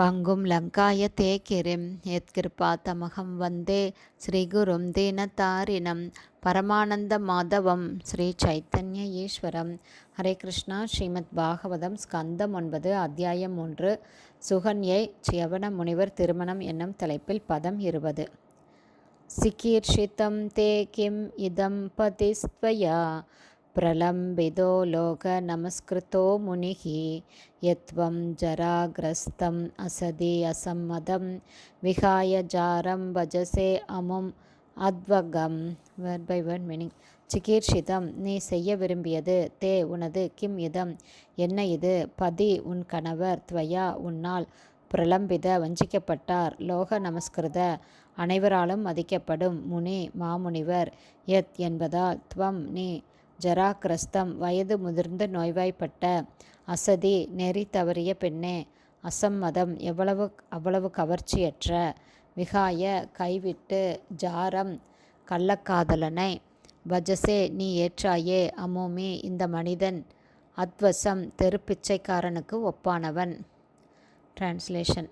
பங்கும் லங்காய தே கிரிம் யத்கிருபாத்தமகம் வந்தே ஸ்ரீகுரும் தீனதாரிணம் பரமானந்த மாதவம் ஸ்ரீ சைத்தன்ய ஈஸ்வரம். ஹரே கிருஷ்ணா. ஸ்ரீமத் பாகவதம் ஸ்கந்தம் ஒன்பது அத்தியாயம் ஒன்று சுகன்யை சியவன முனிவர் திருமணம் என்னும் தலைப்பில் பதம் இருபது. சிகீர்ஷிதம் தே கிம் இதம் பதிஸ்த்வயா प्रलम्बितो लोकनमस्कृतो मुनिः यत्त्वं जराग्रस्तम् असदि असम्मदं विहाय जारं भजसे அமும் அத்வகம் வேர்ட் பை வேர்ட் மீனிங் சிகீர்ஷிதம் நீ செய்ய விரும்பியது தே உனது கிம் இதம் என்ன இது பதி உன் கணவர் துவயா உன்னால் பிரலம்பித வஞ்சிக்கப்பட்டார் லோக நமஸ்கிருத அனைவராலும் மதிக்கப்படும் முனி மாமுனிவர் எத் என்பதால் துவம் நீ ஜராக்கிரஸ்தம் வயது முதிர்ந்து நோய்வாய்ப்பட்ட அசதி நெறி தவறிய பெண்ணே அசம்மதம் எவ்வளவு அவ்வளவு கவர்ச்சியற்ற. விகாய கைவிட்டு ஜாரம் கள்ளக்காதலனை. பஜசே நீ ஏற்றாயே அமோமி இந்த மனிதன் அத்வசம் தெரு பிச்சைக்காரனுக்கு ஒப்பானவன். டிரான்ஸ்லேஷன்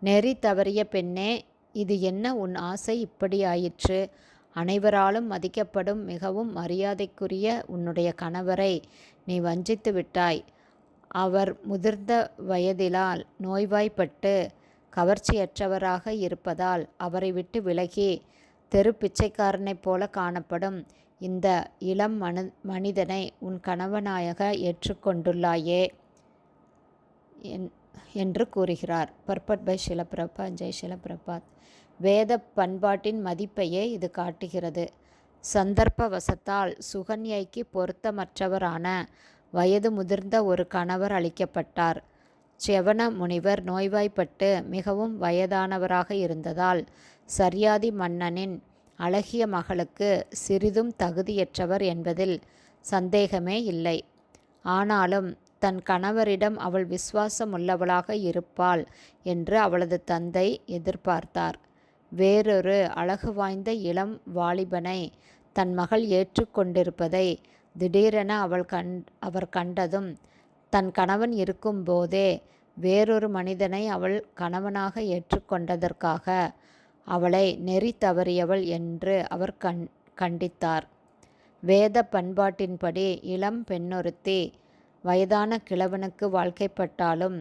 நெறி தவறிய பெண்ணே இது என்ன உன் ஆசை இப்படி ஆயிற்று? அனைவராலும் மதிக்கப்படும் மிகவும் மரியாதைக்குரிய உன்னுடைய கணவரை நீ வஞ்சித்து விட்டாய். அவர் முதிர்ந்த வயதிலால் நோய்வாய்ப்பட்டு கவர்ச்சியற்றவராக இருப்பதால் அவரை விட்டு விலகி தெரு பிச்சைக்காரனைப் போல காணப்படும் இந்த இளம் மனு மனிதனை உன் கணவனாயக ஏற்றுக்கொண்டுள்ளாயே என் என்று கூறுகிறார். பர்பட் பை ஷிலபிரபா. ஜெய் ஷிலபிரபாத். வேத பண்பாட்டின் மதிப்பையே இது காட்டுகிறது. சந்தர்ப்ப வசத்தால் சுகன்யைக்கு பொருத்தமற்றவரான வயது முதிர்ந்த ஒரு கணவர் அளிக்கப்பட்டார். செவன முனிவர் நோய்வாய்ப்பட்டு மிகவும் வயதானவராக இருந்ததால் சரியாதி மன்னனின் அழகிய மகளுக்கு சிறிதும் தகுதியற்றவர் என்பதில் சந்தேகமே இல்லை. ஆனாலும் தன் கணவரிடம் அவள் விசுவாசமுள்ளவளாக இருப்பாள் என்று அவளது தந்தை எதிர்பார்த்தார். வேறொரு அழகு வாய்ந்த இளம் வாலிபனை தன் மகள் ஏற்றுக்கொண்டிருப்பதை திடீரென அவள் கண் அவர் கண்டதும் தன் கணவன் இருக்கும்போதே வேறொரு மனிதனை அவள் கணவனாக ஏற்றுக்கொண்டதற்காக அவளை நெறி தவறியவள் என்று அவர் கண் கண்டித்தார். வேத பண்பாட்டின்படி இளம் பெண்ணொருத்தி வயதான கிழவனுக்கு வாழ்க்கைப்பட்டாலும்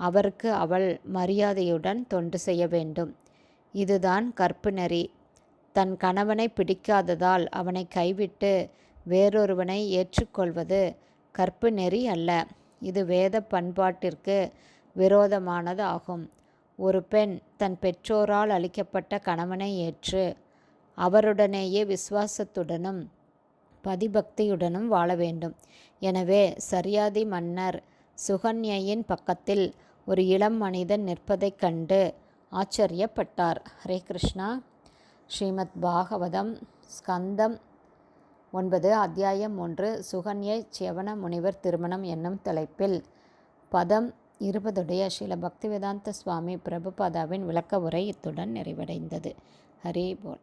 அவருக்கு அவள் மரியாதையுடன் தொண்டு செய்ய வேண்டும். இதுதான் கற்புநெறி தன் கணவனை பிடிக்காததால் அவனை கைவிட்டு வேறொருவனை ஏற்றுக்கொள்வது கற்பு நெறி அல்ல. இது வேத பண்பாட்டிற்கு விரோதமானது ஆகும். ஒரு பெண் தன் பெற்றோரால் அளிக்கப்பட்ட கணவனை ஏற்று அவருடனேயே விசுவாசத்துடனும் பதிபக்தியுடனும் வாழ வேண்டும். எனவே சரியாதி மன்னர் சுகன்யையின் பக்கத்தில் ஒரு இளம் மனிதன் நிற்பதைக் கண்டு ஆச்சரியப்பட்டார். ஹரே கிருஷ்ணா. ஸ்ரீமத் பாகவதம் ஸ்கந்தம் ஒன்பது அத்தியாயம் ஒன்று சுகன்யை சியவன முனிவர் திருமணம் என்னும் தலைப்பில். பதம் இருபதுடைய ஸ்ரீல பக்திவேதாந்த சுவாமி பிரபுபாதாவின் விளக்க உரை இத்துடன் நிறைவடைந்தது. ஹரே போல்.